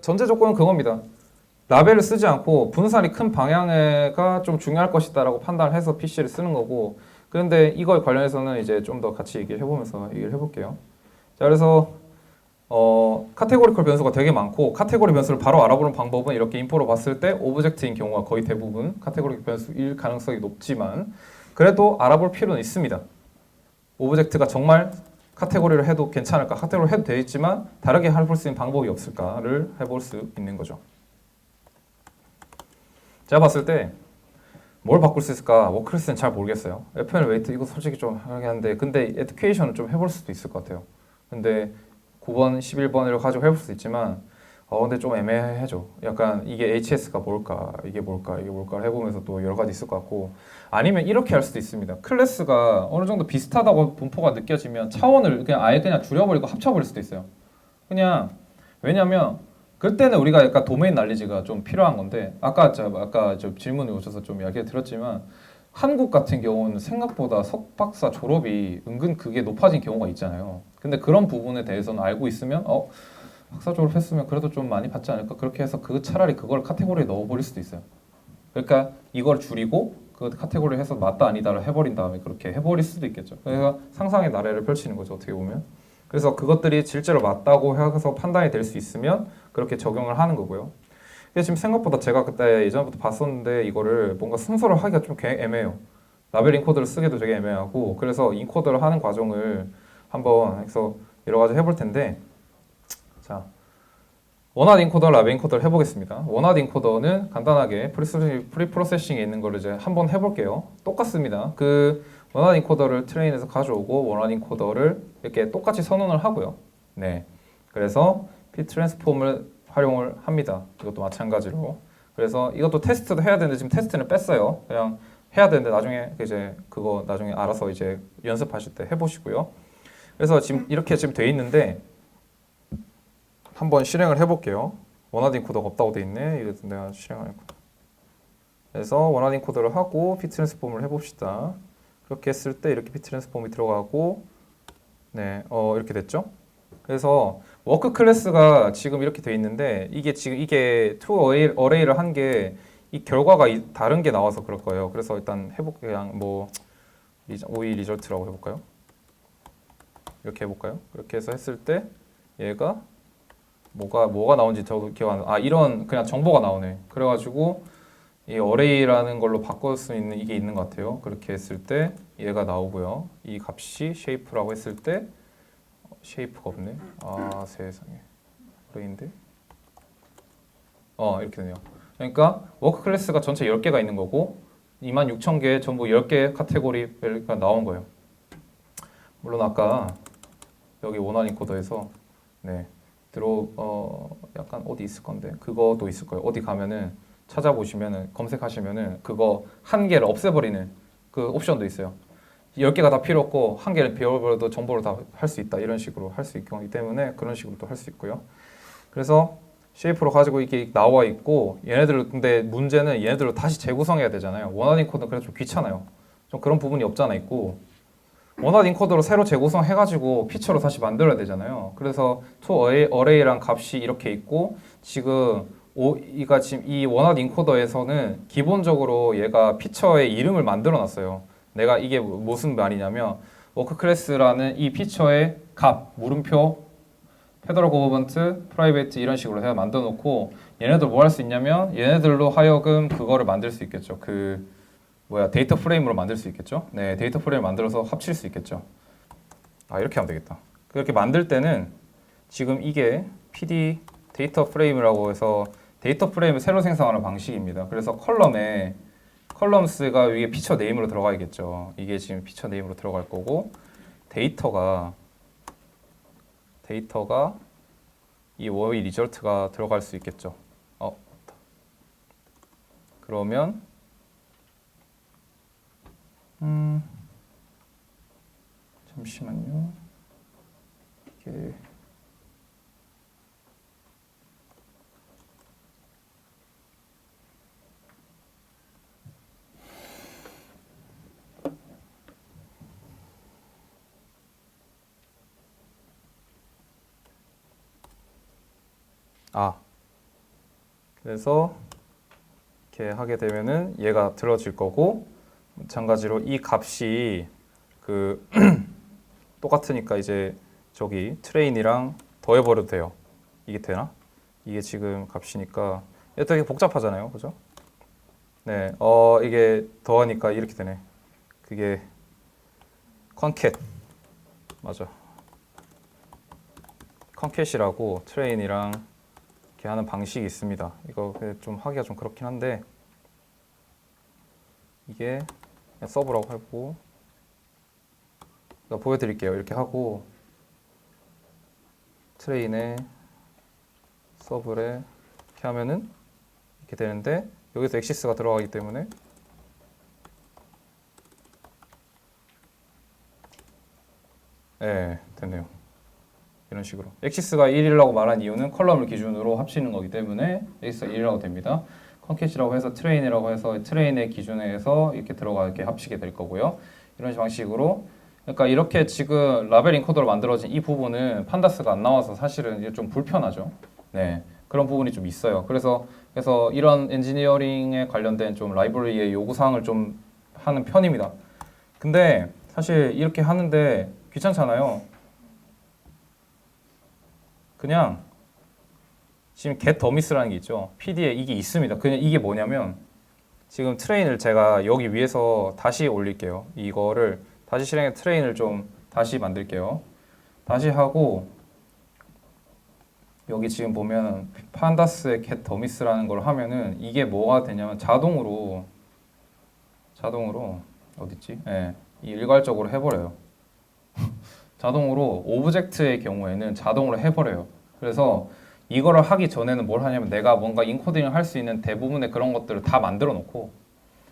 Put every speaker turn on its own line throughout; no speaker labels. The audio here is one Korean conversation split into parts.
전제 조건은 그겁니다. 라벨을 쓰지 않고 분산이 큰 방향가 좀 중요할 것이다라고 판단을 해서 PC를 쓰는 거고 그런데 이거에 관련해서는 이제 좀 더 같이 얘기를 해보면서 얘기를 해볼게요. 자 그래서 어, 카테고리컬 변수가 되게 많고 카테고리 변수를 바로 알아보는 방법은 이렇게 인포로 봤을 때 오브젝트인 경우가 거의 대부분 카테고리 변수일 가능성이 높지만 그래도 알아볼 필요는 있습니다. 오브젝트가 정말 카테고리를 해도 괜찮을까? 카테고리를 해도 되겠지만 다르게 해볼 수 있는 방법이 없을까를 해볼 수 있는 거죠. 제가 봤을 때 뭘 바꿀 수 있을까? 워크레스는 잘 모르겠어요. FNL 웨이트 이거 솔직히 좀 하겠는데 근데 에듀케이션은 좀 해볼 수도 있을 것 같아요. 근데 9번, 11번을 가지고 해볼 수도 있지만 어 근데 좀 애매하죠. 약간 이게 HS가 뭘까? 이게 뭘까? 이게 뭘까? 해보면서 또 여러 가지 있을 것 같고 아니면 이렇게 할 수도 있습니다. 클래스가 어느 정도 비슷하다고 분포가 느껴지면 차원을 그냥 아예 그냥 줄여버리고 합쳐버릴 수도 있어요. 그냥 왜냐면 그때는 우리가 약간 도메인 날리지가 좀 필요한 건데 아까 저 아까 저 질문이 오셔서 좀 이야기 드렸지만 한국 같은 경우는 생각보다 석박사 졸업이 은근 그게 높아진 경우가 있잖아요. 근데 그런 부분에 대해서는 알고 있으면 어 박사 졸업했으면 그래도 좀 많이 받지 않을까 그렇게 해서 그 차라리 그걸 카테고리에 넣어버릴 수도 있어요. 그러니까 이걸 줄이고 그 카테고리 해서 맞다 아니다를 해버린 다음에 그렇게 해버릴 수도 있겠죠. 그래서 상상의 나래를 펼치는 거죠 어떻게 보면. 그래서 그것들이 실제로 맞다고 해서 판단이 될 수 있으면 그렇게 적용을 하는 거고요. 근데 지금 생각보다 제가 그때 예전부터 봤었는데 이거를 뭔가 순서를 하기가 좀 개- 애매해요. 라벨 인코드를 쓰기도 되게 애매하고 그래서 인코드를 하는 과정을 한번 해서 여러 가지 해볼 텐데 자 원하드 인코더, 라벨 인코더를 해보겠습니다. 원하드 인코더는 간단하게 프리프로세싱, 프리프로세싱에 있는 거를 이제 한번 해볼게요. 똑같습니다. 그 원하드 인코더를 트레인해서 가져오고 원하드 인코더를 이렇게 똑같이 선언을 하고요. 네, 그래서 p 트랜스폼을 활용을 합니다. 이것도 마찬가지로. 그래서 이것도 테스트도 해야 되는데 지금 테스트는 뺐어요. 그냥 해야 되는데 나중에 이제 그거 나중에 알아서 이제 연습하실 때 해보시고요. 그래서 지금 이렇게 지금 돼 있는데 한번 실행을 해볼게요. 원하드 인코더가 없다고 돼 있네. 이래서 내가 실행을 했고. 그래서 원하드 인코더를 하고 p 트랜스폼을 해봅시다. 그렇게 했을 때 이렇게 p 트랜스폼이 들어가고 네, 어 이렇게 됐죠. 그래서 워크 클래스가 지금 이렇게 돼 있는데 이게 지금 이게 to array, array를 한 게 이 결과가 이- 다른 게 나와서 그럴 거예요. 그래서 일단 해볼 그냥 뭐 리저, OE 리절트라고 해볼까요? 이렇게 해볼까요? 이렇게 해서 했을 때 얘가 뭐가 뭐가 나온지 저도 기억 안 나. 아 이런 그냥 정보가 나오네. 그래가지고 이 array라는 걸로 바꿀 수 있는 이게 있는 것 같아요. 그렇게 했을 때 얘가 나오고요. 이 값이 shape라고 했을 때 어, shape가 없네. 아 세상에 array인데. 어 이렇게 되네요. 그러니까 워크 클래스가 전체 10개가 있는 거고 26,000개 전부 10개 카테고리가 나온 거예요. 물론 아까 여기 원한 인코더에서 네 들어 어 약간 어디 있을 건데 그거도 있을 거예요. 어디 가면은 찾아보시면은 검색하시면은 그거 한 개를 없애버리는 그 옵션도 있어요. 열 개가 다 필요 없고 한 개를 비워버려도 정보를 다 할 수 있다 이런 식으로 할 수 있기 때문에 그런 식으로 또 할 수 있고요. 그래서 쉐이프로 가지고 이게 나와 있고 얘네들 근데 문제는 얘네들을 다시 재구성해야 되잖아요. 원하는 코드는 그래서 좀 귀찮아요. 좀 그런 부분이 없잖아 있고 원하드 인코더로 새로 재구성해가지고 피처로 다시 만들어야 되잖아요. 그래서 to array, array랑 값이 이렇게 있고 지금 오, 이가 지금 이 원하드 인코더에서는 기본적으로 얘가 피처의 이름을 만들어놨어요. 내가 이게 무슨 말이냐면 워크 클래스라는 이 피처의 값 물음표 페더럴 고버먼트, 프라이베이트 이런 식으로 해서 만들어 놓고 얘네들 뭐 할 수 있냐면 얘네들로 하여금 그거를 만들 수 있겠죠. 그 뭐야 데이터 프레임으로 만들 수 있겠죠. 네, 데이터 프레임 만들어서 합칠 수 있겠죠. 아 이렇게 하면 되겠다. 그렇게 만들 때는 지금 이게 PD 데이터 프레임이라고 해서 데이터 프레임을 새로 생성하는 방식입니다. 그래서 컬럼에 컬럼스가 위에 피처 네임으로 들어가야겠죠. 이게 지금 피처 네임으로 들어갈 거고 데이터가 데이터가 이 워이 리절트가 들어갈 수 있겠죠. 어. 그러면 음, 잠시만요. 이게 아 그래서 이렇게 하게 되면은 얘가 들어질 거고 마찬가지로 이 값이 그 똑같으니까 이제 저기 트레인이랑 더해버려도 돼요. 이게 되나? 이게 지금 값이니까 얘 되게 복잡하잖아요, 그죠? 네, 어 이게 더하니까 이렇게 되네. 그게 컨캣 맞아. 컨캣이라고 트레인이랑 이렇게 하는 방식이 있습니다. 이거 그좀 하기가 좀 그렇긴 한데 이게 서브라고 하고 보여드릴게요. 이렇게 하고 트레인에 서브에 이렇게 하면은 이렇게 되는데 여기서 엑시스가 들어가기 때문에 네, 됐네요. 이런 식으로. 엑시스가 1이라고 말한 이유는 컬럼을 기준으로 합치는 거기 때문에 엑시스가 1이라고 됩니다. 컨캣이라고 해서 트레인이라고 해서 트레인의 기준에 해서 이렇게 들어가 이렇게 합치게 될 거고요. 이런 방식으로 그러니까 이렇게 지금 라벨 인코더로 만들어진 이 부분은 판다스가 안 나와서 사실은 좀 불편하죠. 네. 그런 부분이 좀 있어요. 그래서 그래서 이런 엔지니어링에 관련된 좀 라이브러리의 요구 사항을 좀 하는 편입니다. 근데 사실 이렇게 하는데 귀찮잖아요. 그냥 지금 get 더미스라는 게 있죠. PD에 이게 있습니다. 그냥 이게 뭐냐면 지금 트레인을 제가 여기 위에서 다시 올릴게요. 이거를 다시 실행해 트레인을 좀 다시 만들게요. 다시 하고 여기 지금 보면 판다스의 get 더미스라는 걸 하면은 이게 뭐가 되냐면 자동으로 자동으로 어딨지? 예. 이 일괄적으로 해버려요. 자동으로 오브젝트의 경우에는 자동으로 해버려요. 그래서 이거를 하기 전에는 뭘 하냐면 내가 뭔가 인코딩을 할 수 있는 대부분의 그런 것들을 다 만들어 놓고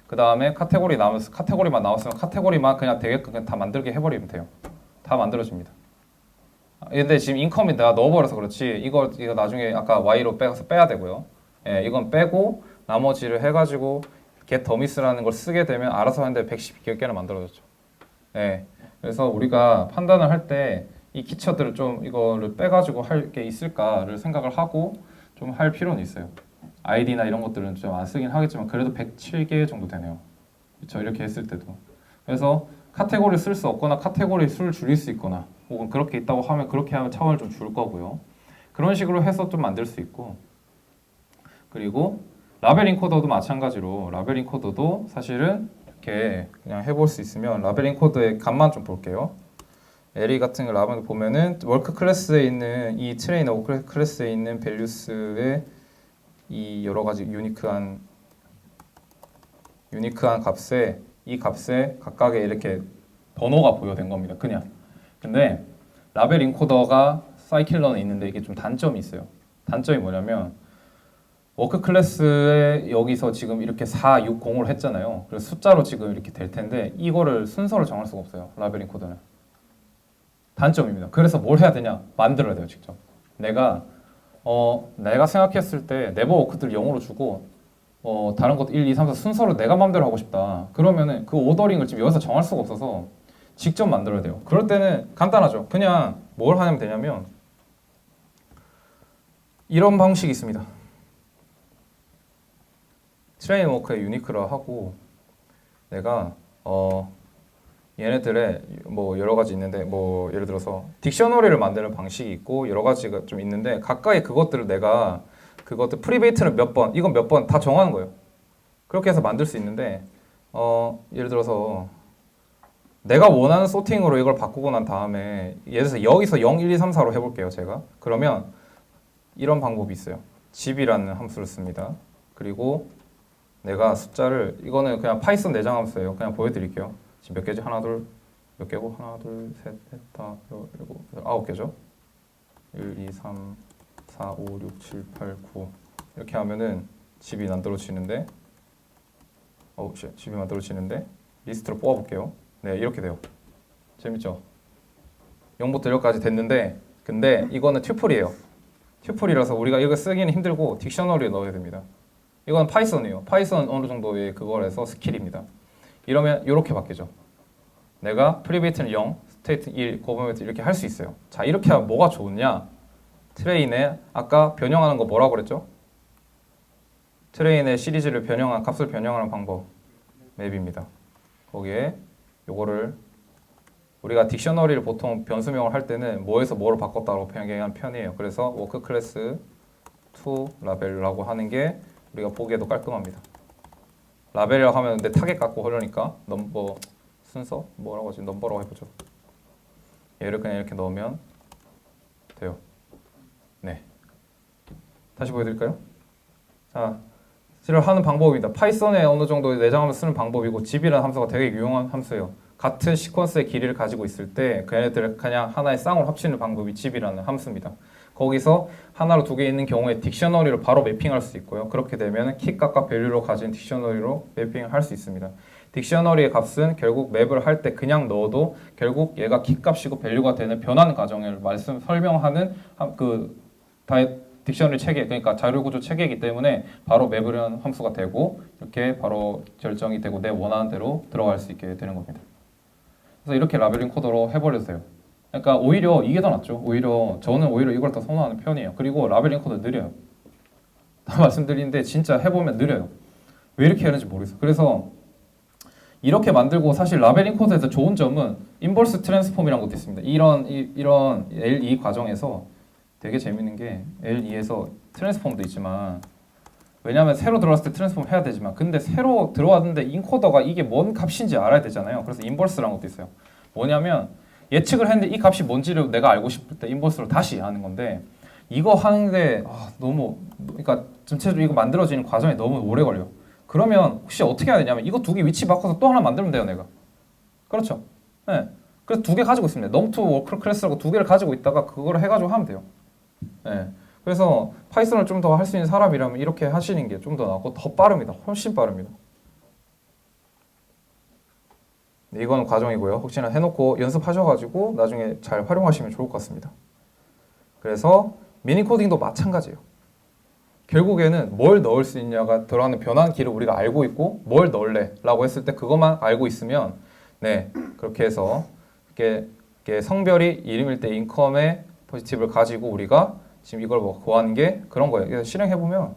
그 다음에 카테고리 나오면서 카테고리만 나왔으면 카테고리만 그냥 되게끔 그냥 다 만들게 해버리면 돼요. 다 만들어집니다. 아, 근데 지금 인컴이 내가 넣어버려서 그렇지 이거 이거 나중에 아까 y로 빼서 빼야 되고요. 예, 이건 빼고 나머지를 해가지고 get 더미스라는 걸 쓰게 되면 알아서 하는데 112개나 만들어졌죠. 예, 그래서 우리가 판단을 할때 이 키처들을 좀 이거를 빼가지고 할 게 있을까를 생각을 하고 좀 할 필요는 있어요. 아이디나 이런 것들은 좀 안 쓰긴 하겠지만 그래도 107개 정도 되네요. 그렇죠? 이렇게 했을 때도. 그래서 카테고리 쓸수 없거나 카테고리 수를 줄일 수 있거나 혹은 그렇게 있다고 하면 그렇게 하면 차원을 좀 줄 거고요. 그런 식으로 해서 좀 만들 수 있고 그리고 라벨 인코더도 마찬가지로 라벨 인코더도 사실은 이렇게 그냥 해볼 수 있으면 라벨 인코더의 값만 좀 볼게요. LE 같은 거 라벨 보면은 워크 클래스에 있는 이 트레인 워크 클래스에 있는 밸류스의 이 여러 가지 유니크한 유니크한 값에 이 값에 각각의 이렇게 번호가 부여된 겁니다. 그냥. 근데 라벨 인코더가 사이킬러는 있는데 이게 좀 단점이 있어요. 단점이 뭐냐면 워크 클래스에 여기서 지금 이렇게 4, 6, 0을 했잖아요. 그래서 숫자로 지금 이렇게 될 텐데 이거를 순서를 정할 수가 없어요. 라벨 인코더는. 단점입니다. 그래서 뭘 해야 되냐? 만들어야 돼요, 직접. 내가 어, 내가 생각했을 때 네버 워크들 0으로 주고 어, 다른 것 1, 2, 3, 4 순서를 내가 마음대로 하고 싶다. 그러면은 그 오더링을 지금 여기서 정할 수가 없어서 직접 만들어야 돼요. 그럴 때는 간단하죠. 그냥 뭘 하면 되냐면 이런 방식이 있습니다. 트레인 워크의 유니크라 하고 내가 어 얘네들의 뭐 여러 가지 있는데 뭐 예를 들어서 딕셔너리를 만드는 방식이 있고 여러 가지가 좀 있는데 가까이 그것들을 내가 그것들 프리베이트는 몇 번, 이건 몇 번 다 정하는 거예요. 그렇게 해서 만들 수 있는데 어 예를 들어서 내가 원하는 소팅으로 이걸 바꾸고 난 다음에 예를 들어서 여기서 0, 1, 2, 3, 4로 해볼게요 제가. 그러면 이런 방법이 있어요. 집이라는 함수를 씁니다. 그리고 내가 숫자를 이거는 그냥 파이썬 내장 함수예요. 그냥 보여드릴게요 지금 몇 개지? 하나 둘 몇 개고? 하나 둘 셋 넷다 일곱 여덟 아홉 개죠? 1, 2, 3, 4, 5, 6, 7, 8, 9 이렇게 하면은 집이 만들어지는데? 어우 씨 집이 만들어지는데? 리스트로 뽑아볼게요. 네 이렇게 돼요. 재밌죠? 0부터 1까지 됐는데 근데 이거는 튜플이에요. 튜플이라서 우리가 이거 쓰기는 힘들고 딕셔너리에 넣어야 됩니다. 이건 파이썬이에요. 파이썬 어느 정도의 그걸 해서 스킬입니다 이러면 이렇게 바뀌죠 내가 프리베이트는 0, 스테이트 1, 고버메이트 이렇게 할 수 있어요 자 이렇게 하면 뭐가 좋으냐 트레인에 아까 변형하는 거 뭐라고 그랬죠? 트레인의 시리즈를 변형한 값을 변형하는 방법 맵입니다. 거기에 요거를 우리가 딕셔너리를 보통 변수명을 할 때는 뭐에서 뭐로 바꿨다고 변경한 편이에요. 그래서 워크 클래스 to 라벨라고 하는 게 우리가 보기에도 깔끔합니다. 라벨이라고 하면 내 타겟 갖고 하려니까 넘버 순서 뭐라고 하지 넘버라고 해보죠. 얘를 그냥 이렇게 넣으면 돼요. 네. 다시 보여드릴까요? 자, 실을 하는 방법입니다. 파이썬에 어느 정도 내장하면 쓰는 방법이고 집이라는 함수가 되게 유용한 함수예요. 같은 시퀀스의 길이를 가지고 있을 때 걔네들을 그냥 하나의 쌍으로 합치는 방법이 집이라는 함수입니다. 거기서 하나로 두 개 있는 경우에 딕셔너리로 바로 매핑할 수 있고요. 그렇게 되면 키값과 밸류로 가진 딕셔너리로 매핑을 할수 있습니다. 딕셔너리의 값은 결국 맵을 할 때 그냥 넣어도 결국 얘가 키값이고 밸류가 되는 변환 과정을 말씀 설명하는 함- 그 다이 딕셔너리 체계 그러니까 자료 구조 체계이기 때문에 바로 맵을 한 함수가 되고 이렇게 바로 결정이 되고 내 원하는 대로 들어갈 수 있게 되는 겁니다. 그래서 이렇게 라벨링 코드로 해버려도 돼요. 그러니까 오히려 이게 더 낫죠. 오히려 저는 오히려 이걸 더 선호하는 편이에요. 그리고 라벨링 코드 느려요. 다 말씀드리는데 진짜 해보면 느려요. 왜 이렇게 하는지 모르겠어요. 그래서 이렇게 만들고 사실 라벨링 코드에서 좋은 점은 인버스 트랜스폼이라는 것도 있습니다. 이런 이, 이런 L2 과정에서 되게 재밌는 게 L2에서 트랜스폼도 있지만 왜냐하면 새로 들어왔을 때 트랜스폼 해야 되지만 근데 새로 들어왔는데 인코더가 이게 뭔 값인지 알아야 되잖아요. 그래서 인버스라는 것도 있어요. 뭐냐면 예측을 했는데 이 값이 뭔지를 내가 알고 싶을 때 인버스로 다시 하는 건데 이거 하는데 아, 너무 그러니까 전체적으로 이거 만들어지는 과정이 너무 오래 걸려. 그러면 혹시 어떻게 해야 되냐면 이거 두 개 위치 바꿔서 또 하나 만들면 돼요, 내가. 그렇죠? 네. 그래서 두 개 가지고 있습니다. 넘투 워크 클래스라고 두 개를 가지고 있다가 그거를 해가지고 하면 돼요. 네. 그래서 파이썬을 좀 더 할 수 있는 사람이라면 이렇게 하시는 게 좀 더 낫고 더 빠릅니다. 훨씬 빠릅니다. 네, 이건 과정이고요. 혹시나 해놓고 연습하셔가지고 나중에 잘 활용하시면 좋을 것 같습니다. 그래서 미니 코딩도 마찬가지예요. 결국에는 뭘 넣을 수 있냐가 들어가는 변환 키를 우리가 알고 있고 뭘 넣을래 라고 했을 때 그것만 알고 있으면 네 그렇게 해서 이렇게, 이렇게 성별이 이름일 때 인컴의 포지티브를 가지고 우리가 지금 이걸 뭐 구하는 게 그런 거예요. 그래서 실행해 보면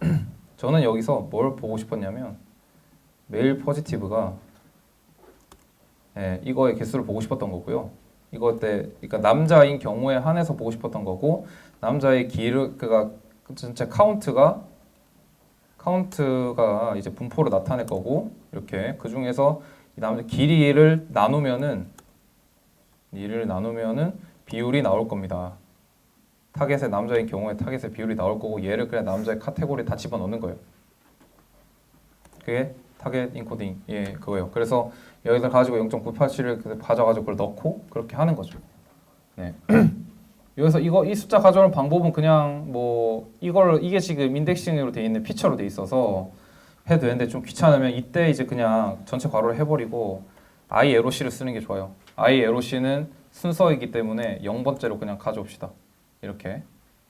저는 여기서 뭘 보고 싶었냐면 메일 포지티브가 예, 이거의 개수를 보고 싶었던 거고요. 이거 때 그러니까 남자인 경우에 한해서 보고 싶었던 거고 남자의 기르 그가 전체 카운트가 카운트가 이제 분포로 나타낼 거고 이렇게 그 중에서 이 남자 길이를 나누면은 이를 나누면은 비율이 나올 겁니다. 타겟의 남자인 경우에 타겟의 비율이 나올 거고 얘를 그냥 남자의 카테고리에 다 집어넣는 거예요. 그게 타겟 인코딩 예 그거예요. 그래서 여기서 가지고 0.987을 가져가지고 그걸 넣고 그렇게 하는 거죠. 네. 여기서 이거 이 숫자 가져오는 방법은 그냥 뭐 이걸 이게 지금 인덱싱으로 돼 있는 피처로 돼 있어서 해도 되는데 좀 귀찮으면 이때 이제 그냥 전체 괄호를 해버리고 i 에로씨를 쓰는 게 좋아요. i 에로씨는 순서이기 때문에 0번째로 그냥 가져옵시다. 이렇게.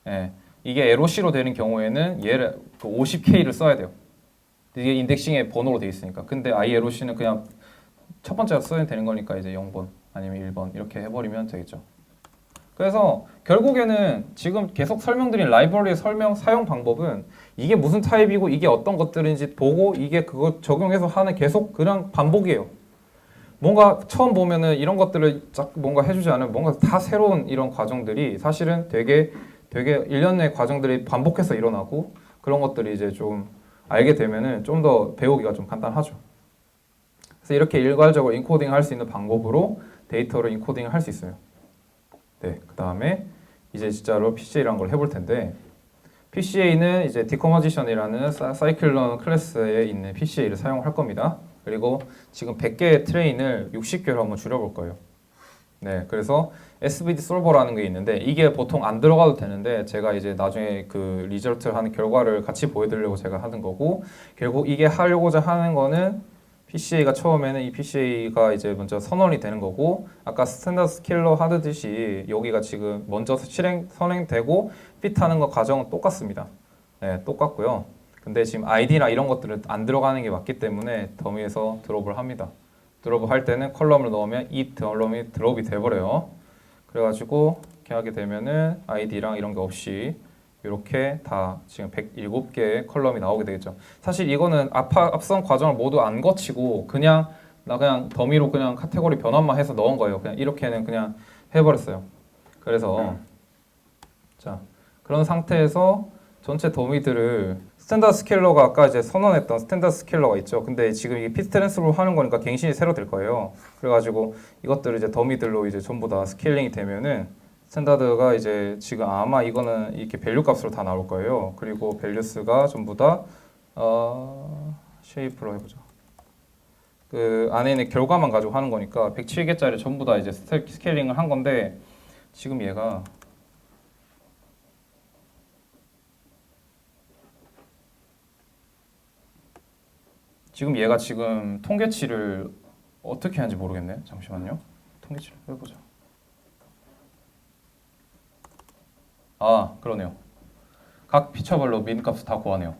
예. 이게 에로씨로 되는 경우에는 얘를 그 50k를 써야 돼요. 이게 인덱싱의 번호로 돼 있으니까. 근데 i 에로씨는 그냥 첫 번째가 써야 되는 거니까 이제 0번 아니면 1번 이렇게 해버리면 되겠죠. 그래서 결국에는 지금 계속 설명드린 라이브러리의 설명 사용 방법은 이게 무슨 타입이고 이게 어떤 것들인지 보고 이게 그거 적용해서 하는 계속 그냥 반복이에요. 뭔가 처음 보면은 이런 것들을 쫙 뭔가 해주지 않으면 뭔가 다 새로운 이런 과정들이 사실은 되게 되게 일련의 과정들이 반복해서 일어나고 그런 것들이 이제 좀 알게 되면은 좀 더 배우기가 좀 간단하죠. 그래서 이렇게 일괄적으로 인코딩 할 수 있는 방법으로 데이터를 인코딩 할수 있어요. 네, 그 다음에 이제 진짜로 PCA라는 걸 해볼 텐데 PCA는 이제 디커머지션이라는 사이클런 클래스에 있는 PCA를 사용할 겁니다. 그리고 지금 100개의 트레인을 60개로 한번 줄여볼 거예요. 네, 그래서 SVD 솔버라는 게 있는데 이게 보통 안 들어가도 되는데 제가 이제 나중에 그 리절트 하는 결과를 같이 보여드리려고 제가 하는 거고 결국 이게 하려고자 하는 거는 PCA가 처음에는 이 PCA가 이제 먼저 선언이 되는 거고 아까 스탠다드 스킬러 하듯이 여기가 지금 먼저 실행 선행되고 핏하는 거 과정은 똑같습니다. 네, 똑같고요. 근데 지금 아이디나 이런 것들은 안 들어가는 게 맞기 때문에 더미에서 드롭을 합니다. 드롭을 할 때는 컬럼을 넣으면 이 컬럼이 드롭이 돼버려요. 그래가지고 이렇게 하게 되면은 아이디랑 이런 게 없이 이렇게 다 지금 107개의 컬럼이 나오게 되겠죠. 사실 이거는 앞, 앞선 과정을 모두 안 거치고 그냥 나 그냥 더미로 그냥 카테고리 변환만 해서 넣은 거예요. 그냥 이렇게는 그냥 해버렸어요. 그래서 자 그런 상태에서 전체 더미들을 스탠다드 스케일러가 아까 이제 선언했던 스탠다드 스케일러가 있죠. 근데 지금 이게 피트랜스로 하는 거니까 갱신이 새로 될 거예요. 그래가지고 이것들을 이제 더미들로 이제 전부 다 스케일링이 되면은 스탠다드가 이제 지금 아마 이거는 이렇게 밸류 값으로 다 나올 거예요. 그리고 밸류스가 전부 다 어, 쉐이프로 해보자. 그 안에 있는 결과만 가지고 하는 거니까 107개짜리 전부 다 이제 스케일링을 한 건데 지금 얘가 지금 얘가 지금 통계치를 어떻게 하는지 모르겠네. 잠시만요. 통계치를 해보자. 아 그러네요. 각 피처별로 민값을 다 구하네요.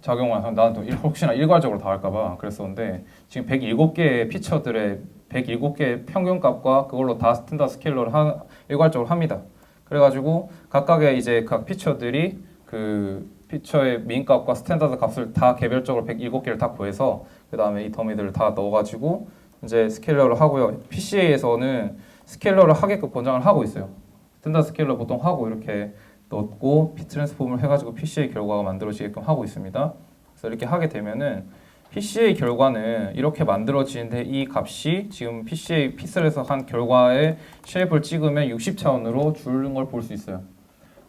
작용을 한 나는 또 일- 혹시나 일괄적으로 다 할까봐 그랬었는데 지금 107개의 피처들의 107개의 평균값과 그걸로 다 스탠다드 스케일러를 하, 일괄적으로 합니다. 그래가지고 각각의 이제 각 피처들이 그 피처의 민값과 스탠다드 값을 다 개별적으로 107개를 다 구해서 그 다음에 이 더미들을 다 넣어가지고 이제 스케일러를 하고요. PCA에서는 스케일러를 하게끔 권장을 하고 있어요. 스탠다드 스케일러 보통 하고 이렇게 넣고 피 트랜스폼을 해가지고 PCA 결과가 만들어지게끔 하고 있습니다. 그래서 이렇게 하게 되면은 PCA 결과는 이렇게 만들어지는데 이 값이 지금 PCA 피셀에서 한 결과의 쉐입을 찍으면 60차원으로 줄는 걸 볼 수 있어요.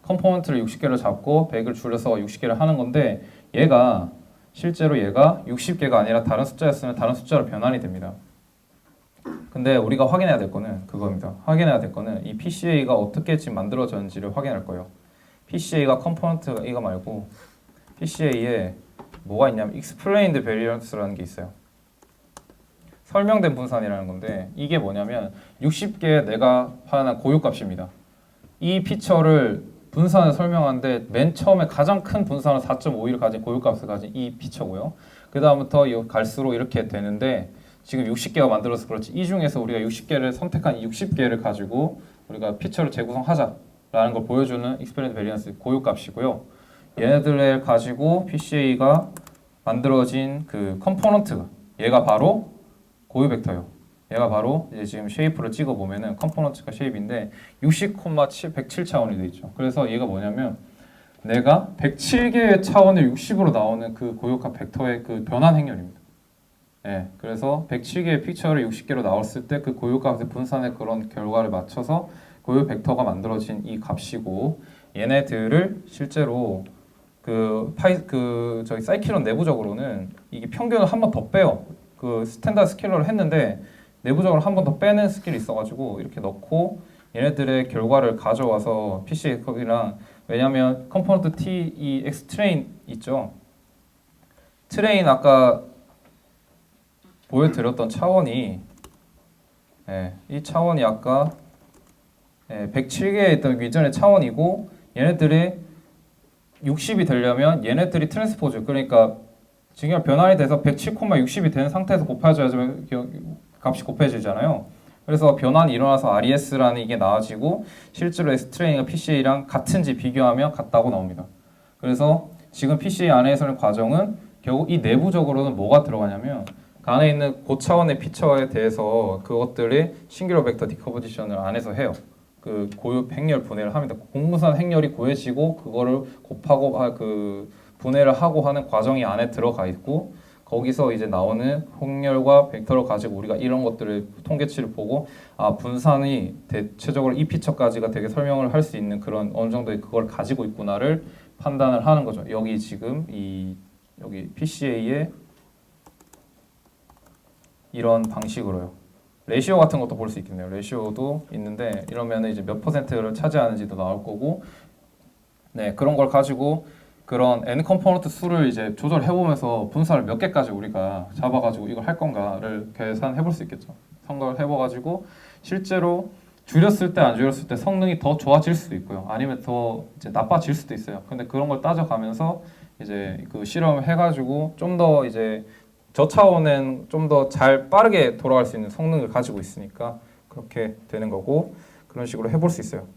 컴포넌트를 60개를 잡고 100을 줄여서 60개를 하는 건데 얘가 실제로 얘가 60개가 아니라 다른 숫자였으면 다른 숫자로 변환이 됩니다. 근데 우리가 확인해야 될 거는 그겁니다. 확인해야 될 거는 이 PCA가 어떻게 지금 만들어졌는지를 확인할 거예요. PCA가 컴포넌트가 이거 말고 PCA에 뭐가 있냐면 explained variance라는 게 있어요. 설명된 분산이라는 건데 이게 뭐냐면 60개 내가 하나 고유값입니다. 이 피처를 분산을 설명하는데 맨 처음에 가장 큰 분산은 4.51을 가진 고유값을 가진 이 피처고요. 그 다음부터 이 갈수록 이렇게 되는데 지금 60개가 만들어서 그렇지 이 중에서 우리가 60개를 선택한 이 60개를 가지고 우리가 피처를 재구성하자라는 걸 보여주는 익스페리언트 베리언스 고유값이고요. 얘네들을 가지고 PCA가 만들어진 그 컴포넌트가 얘가 바로 고유 벡터예요. 얘가 바로 이제 지금 쉐이프를 찍어 보면은 컴포넌트가 쉐입인데 60,7 107 차원이 돼 있죠. 그래서 얘가 뭐냐면 내가 107개의 차원을 60으로 나오는 그 고유값 벡터의 그 변환 행렬입니다. 예, 그래서 107개의 픽처를 60개로 나왔을 때 그 고유값의 분산의 그런 결과를 맞춰서 고유 벡터가 만들어진 이 값이고 얘네들을 실제로 그 파이 그 저기 사이클론 내부적으로는 이게 평균을 한 번 더 빼요. 그 스탠다드 스케일러를 했는데 내부적으로 한 번 더 빼는 스킬이 있어가지고 이렇게 넣고 얘네들의 결과를 가져와서 PC 거기랑 왜냐하면 컴포넌트 T 이 X 트레인 있죠. 트레인 아까 보여드렸던 차원이 예, 이 차원이 아까 예, 107개에 있던 이전의 차원이고 얘네들이 60이 되려면 얘네들이 트랜스포즈 그러니까 지금 변환이 돼서 107,60이 되는 상태에서 곱해져야지 값이 곱해지잖아요. 그래서 변환이 일어나서 RES라는 이게 나와지고 실제로 S트레인과 PCA랑 같은지 비교하면 같다고 나옵니다. 그래서 지금 PCA 안에서의 과정은 결국 이 내부적으로는 뭐가 들어가냐면 그 안에 있는 고차원의 피처에 대해서 그것들의 싱귤러 벡터 디커포지션을 안에서 해요. 그 고유 행렬 분해를 합니다. 공무산 행렬이 고해지고 그거를 곱하고 아, 그 분해를 하고 하는 과정이 안에 들어가 있고 거기서 이제 나오는 홍렬과 벡터를 가지고 우리가 이런 것들을 통계치를 보고 아 분산이 대체적으로 이 피처까지가 되게 설명을 할 수 있는 그런 어느 정도의 그걸 가지고 있구나를 판단을 하는 거죠. 여기 지금 이 여기 PCA의 이런 방식으로요. 레시오 같은 것도 볼 수 있겠네요. 레시오도 있는데 이러면 이제 몇 퍼센트를 차지하는지도 나올 거고, 네 그런 걸 가지고 그런 n 컴포넌트 수를 이제 조절해 보면서 분산을 몇 개까지 우리가 잡아가지고 이걸 할 건가를 계산해 볼 수 있겠죠. 선거를 해봐가지고 실제로 줄였을 때 안 줄였을 때 성능이 더 좋아질 수도 있고요. 아니면 더 이제 나빠질 수도 있어요. 근데 그런 걸 따져가면서 이제 그 실험을 해가지고 좀 더 이제 저차원은 좀 더 잘 빠르게 돌아갈 수 있는 성능을 가지고 있으니까 그렇게 되는 거고 그런 식으로 해볼 수 있어요.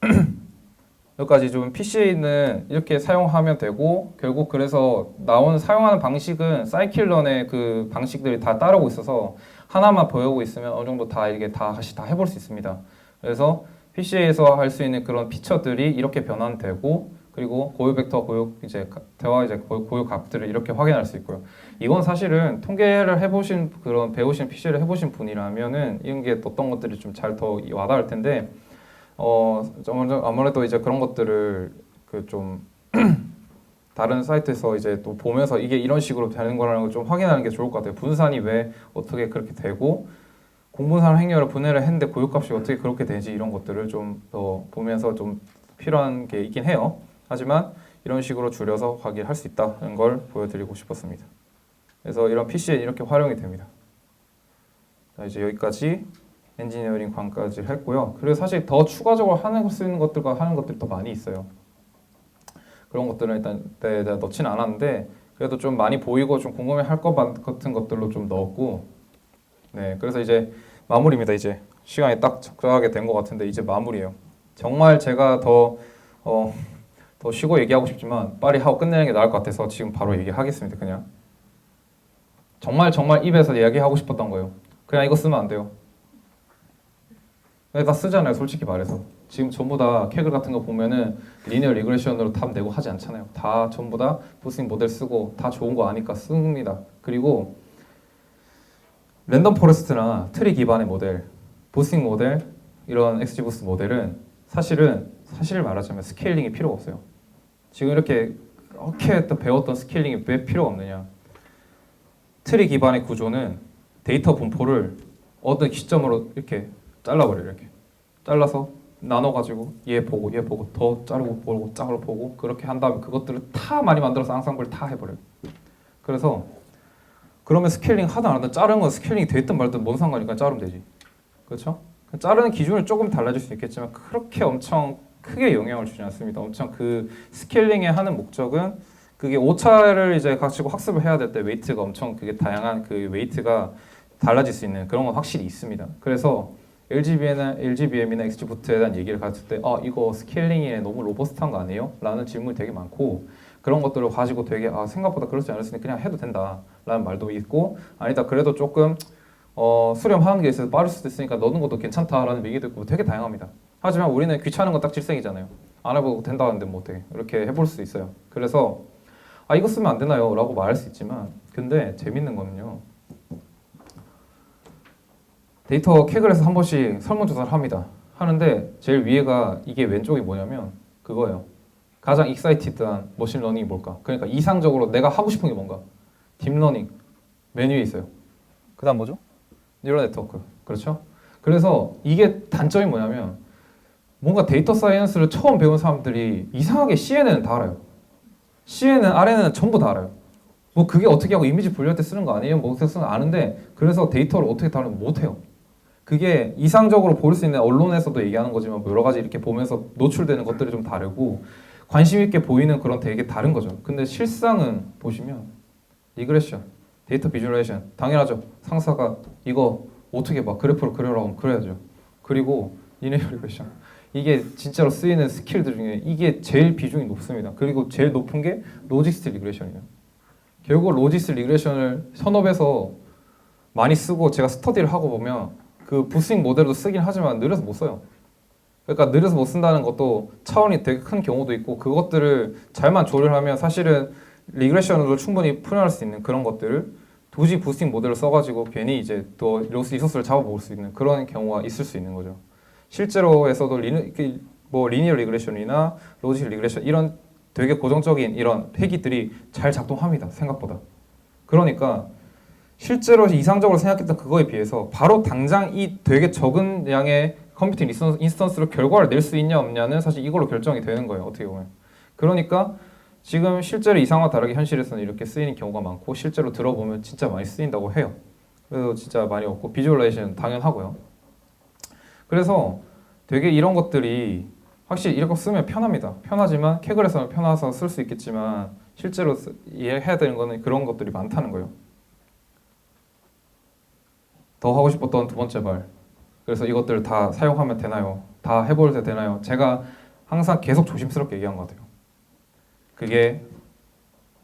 여기까지 좀 PC는 이렇게 사용하면 되고 결국 그래서 나온 사용하는 방식은 사이킬런의 그 방식들이 다 따르고 있어서 하나만 배우고 있으면 어느 정도 다 이게 다 다시 다 해볼 수 있습니다. 그래서 PC에서 할 수 있는 그런 피처들이 이렇게 변환되고 그리고 고유 벡터 고유 이제 가- 대화 이제 고유, 고유 값들을 이렇게 확인할 수 있고요. 이건 사실은 통계를 해보신 그런 배우신 PC를 해보신 분이라면은 이런 게 어떤 것들이 좀 잘 더 와닿을 텐데 어 아무래도- 이제 그런 것들을 그 좀 다른 사이트에서 이제 또 보면서 이게 이런 식으로 되는 거라는 걸 좀 확인하는 게 좋을 것 같아요. 분산이 왜 어떻게 그렇게 되고 공분산 행렬을 분해를 했는데 고유값이 어떻게 그렇게 되지 이런 것들을 좀 더 보면서 좀 필요한 게 있긴 해요. 하지만 이런 식으로 줄여서 확인할 수 있다는 걸 보여드리고 싶었습니다. 그래서 이런 PC에 이렇게 활용이 됩니다. 자, 이제 여기까지 엔지니어링 관까지 했고요. 그리고 사실 더 추가적으로 하는 수 있는 것들과 하는 것들이 더 많이 있어요. 그런 것들은 일단 네, 내가 넣지는 않았는데 그래도 좀 많이 보이고 좀 궁금해 할 것 같은 것들로 좀 넣었고 네 그래서 이제 마무리입니다 이제 시간이 딱 적절하게 된 것 같은데 이제 마무리예요. 정말 제가 더 어, 더 쉬고 얘기하고 싶지만 빨리 하고 끝내는 게 나을 것 같아서 지금 바로 얘기하겠습니다. 그냥 정말 정말 입에서 이야기하고 싶었던 거예요. 그냥 이거 쓰면 안 돼요. 다 쓰잖아요. 솔직히 말해서 지금 전부 다 캐글 같은 거 보면은 리니어 리그레션으로 답 내고 하지 않잖아요. 다 전부 다 부스팅 모델 쓰고 다 좋은 거 아니까 씁니다. 그리고 랜덤 포레스트나 트리 기반의 모델, 부스팅 모델 이런 XGBoost 모델은 사실은 사실 말하자면 스케일링이 필요가 없어요. 지금 이렇게 이렇게 또 배웠던 스케일링이 왜 필요가 없느냐? 트리 기반의 구조는 데이터 분포를 어떤 시점으로 이렇게 잘라버려요. 이렇게 잘라서 나눠가지고 얘 보고 얘 보고 더 자르고 보고 자르고 보고 그렇게 한 다음에 그것들을 다 많이 만들어서 앙상블 다 해버려요. 그래서 그러면 스케일링 하든 안 하든 자르는 건 스케일링이 됐든 말든 뭔 상관이니까 자르면 되지. 그렇죠? 자르는 기준은 조금 달라질 수 있겠지만 그렇게 엄청 크게 영향을 주지 않습니다. 엄청 그 스케일링에 하는 목적은 그게 오차를 이제 가지고 학습을 해야 될 때 웨이트가 엄청 그게 다양한 그 웨이트가 달라질 수 있는 그런 건 확실히 있습니다. 그래서 LGBM이나 LGBM이나 XGBoo트에 대한 얘기를 가졌을 때, 아 이거 스케일링이 너무 로버스트한 거 아니에요? 라는 질문이 되게 많고 그런 것들을 가지고 되게 아 생각보다 그렇지 않았으니 그냥 해도 된다 라는 말도 있고 아니다 그래도 조금 어, 수렴하는 게 있어서 빠를 수도 있으니까 넣는 것도 괜찮다라는 얘기도 있고 되게 다양합니다. 하지만 우리는 귀찮은 건 딱 질색이잖아요. 안 해보고 된다는데 뭐 어떻게 이렇게 해볼 수 있어요. 그래서 아 이거 쓰면 안 되나요? 라고 말할 수 있지만 근데 재밌는 거는요. 데이터 해서 한 번씩 설문조사를 합니다. 하는데 제일 위에가 이게 왼쪽이 뭐냐면 그거예요. 가장 익사이티드한 머신러닝이 뭘까? 그러니까 이상적으로 내가 하고 싶은 게 뭔가? 딥러닝 메뉴에 있어요. 그 다음 뭐죠? 뉴럴 네트워크. 그렇죠? 그래서 이게 단점이 뭐냐면 뭔가 데이터 사이언스를 처음 배운 사람들이 이상하게 CNN은 다 알아요. CNN, RNN은 전부 다 알아요. 뭐 그게 어떻게 하고 이미지 분류할 때 쓰는 거 아니에요? 뭐 어떻게 쓰는 거 아는데 그래서 데이터를 어떻게 다루는 못해요. 그게 이상적으로 볼 수 있는 언론에서도 얘기하는 거지만 뭐 여러 가지 이렇게 보면서 노출되는 것들이 좀 다르고 관심 있게 보이는 그런 되게 다른 거죠. 근데 실상은 보시면 리그레션, 데이터 비주얼레이션 당연하죠. 상사가 이거 어떻게 막 그래프로 그려라고 하면 그려야죠. 그리고 리니어 리그레션 이게 진짜로 쓰이는 스킬들 중에 이게 제일 비중이 높습니다. 그리고 제일 높은 게 로지스트 리그레션이에요. 결국 로지스트 리그레션을 현업에서 많이 쓰고 제가 스터디를 하고 보면 그 부스팅 모델도 쓰긴 하지만 느려서 못 써요. 그러니까 느려서 못 쓴다는 것도 차원이 되게 큰 경우도 있고 그것들을 잘만 조율하면 사실은 리그레션으로 충분히 풀어낼 수 있는 그런 것들을 도저히 부스팅 모델을 써가지고 괜히 이제 또 리소스를 잡아먹을 수 있는 그런 경우가 있을 수 있는 거죠. 실제로에서도 리니, 그뭐 리니어 리그레션이나 로직 리그레션 이런 되게 고정적인 이런 패기들이 잘 작동합니다. 생각보다. 그러니까 실제로 이상적으로 생각했던 그거에 비해서 바로 당장 이 되게 적은 양의 컴퓨팅 인스턴- 인스턴스로 결과를 낼 수 있냐 없냐는 사실 이걸로 결정이 되는 거예요. 어떻게 보면. 그러니까 지금 실제로 이상과 다르게 현실에서는 이렇게 쓰이는 경우가 많고 실제로 들어보면 진짜 많이 쓰인다고 해요. 그래서 진짜 많이 없고 비주얼라이제이션 당연하고요. 그래서 되게 이런 것들이 확실히 이렇게 쓰면 편합니다. 편하지만 캐글에서는 편해서 쓸 수 있겠지만 실제로 쓰- 이해해야 되는 거는 그런 것들이 많다는 거예요. 더 하고 싶었던 두 번째 말. 그래서 이것들 다 사용하면 되나요? 다때 되나요? 제가 항상 계속 조심스럽게 얘기한 것 같아요. 그게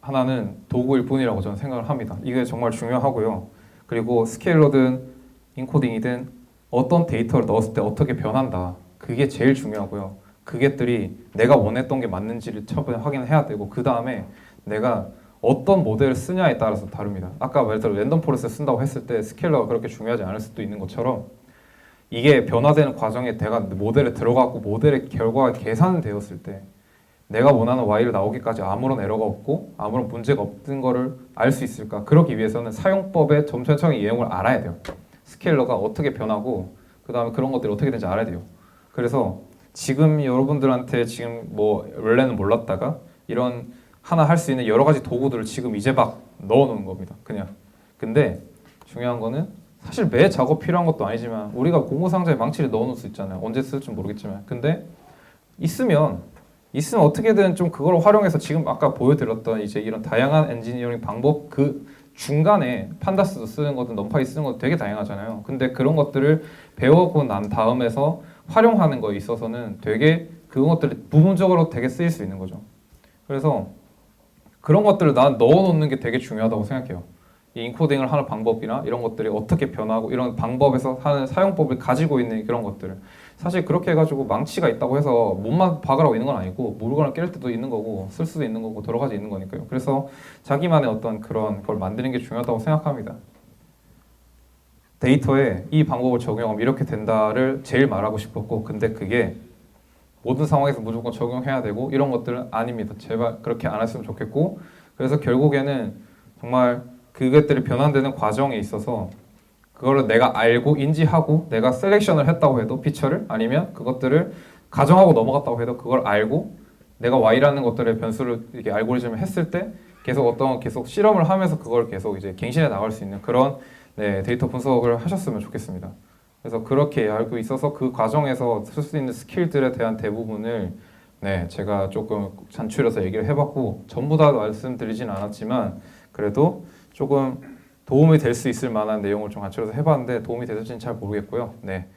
하나는 도구일 뿐이라고 저는 생각을 합니다. 이게 정말 중요하고요. 그리고 스케일러든 인코딩이든 어떤 데이터를 넣었을 때 어떻게 변한다. 그게 제일 중요하고요. 그게들이 내가 원했던 게 맞는지를 처음에 확인해야 되고 그 다음에 내가 어떤 모델을 쓰냐에 따라서 다릅니다. 아까 말했던 랜덤 포레스트 쓴다고 했을 때 스케일러가 그렇게 중요하지 않을 수도 있는 것처럼 이게 변화되는 과정에 내가 모델에 들어가고 모델의 결과가 계산되었을 때 내가 원하는 y를 나오기까지 아무런 에러가 없고 아무런 문제가 없는 거를 알 수 있을까? 그러기 위해서는 사용법의 점천적인 내용을 알아야 돼요. 스케일러가 어떻게 변하고 그 다음에 그런 것들이 어떻게 되는지 알아야 돼요. 그래서 지금 여러분들한테 지금 뭐 원래는 몰랐다가 이런 하나 할 수 있는 여러 가지 도구들을 지금 이제 막 넣어놓은 겁니다. 그냥. 근데 중요한 거는 사실 매 작업 필요한 것도 아니지만 우리가 공모 상자에 망치를 넣어놓을 수 있잖아요. 언제 쓸지 모르겠지만. 근데 있으면 있으면 어떻게든 좀 그걸 활용해서 지금 아까 보여드렸던 이제 이런 다양한 엔지니어링 방법 그 중간에 판다스도 쓰는 거든 넘파이 쓰는 것도 되게 다양하잖아요. 근데 그런 것들을 배우고 난 다음에서 활용하는 거에 있어서는 되게 그런 것들이 부분적으로 되게 쓰일 수 있는 거죠. 그래서 그런 것들을 난 넣어놓는 게 되게 중요하다고 생각해요. 이 인코딩을 하는 방법이나 이런 것들이 어떻게 변하고 이런 방법에서 하는 사용법을 가지고 있는 그런 것들을 사실 그렇게 해가지고 망치가 있다고 해서 몸만 박으라고 있는 건 아니고 물건을 깰 때도 있는 거고 쓸 수도 있는 거고 여러 가지 있는 거니까요. 그래서 자기만의 어떤 그런 걸 만드는 게 중요하다고 생각합니다. 데이터에 이 방법을 적용하면 이렇게 된다를 제일 말하고 싶었고 근데 그게 모든 상황에서 무조건 적용해야 되고 이런 것들은 아닙니다. 제발 그렇게 안 했으면 좋겠고 그래서 결국에는 정말 그것들이 변환되는 과정에 있어서 그거를 내가 알고 인지하고 내가 셀렉션을 했다고 해도 피처를 아니면 그것들을 가정하고 넘어갔다고 해도 그걸 알고 내가 y라는 것들의 변수를 이렇게 알고리즘을 했을 때 계속 어떤 계속 실험을 하면서 그걸 계속 이제 갱신해 나갈 수 있는 그런 네, 데이터 분석을 하셨으면 좋겠습니다. 그래서 그렇게 알고 있어서 그 과정에서 쓸 수 있는 스킬들에 대한 대부분을 네, 제가 조금 잔출해서 얘기를 해봤고 전부 다 말씀드리진 않았지만 그래도 조금 도움이 될 수 있을 만한 내용을 좀 간추려서 해봤는데 도움이 되실지는 잘 모르겠고요. 네,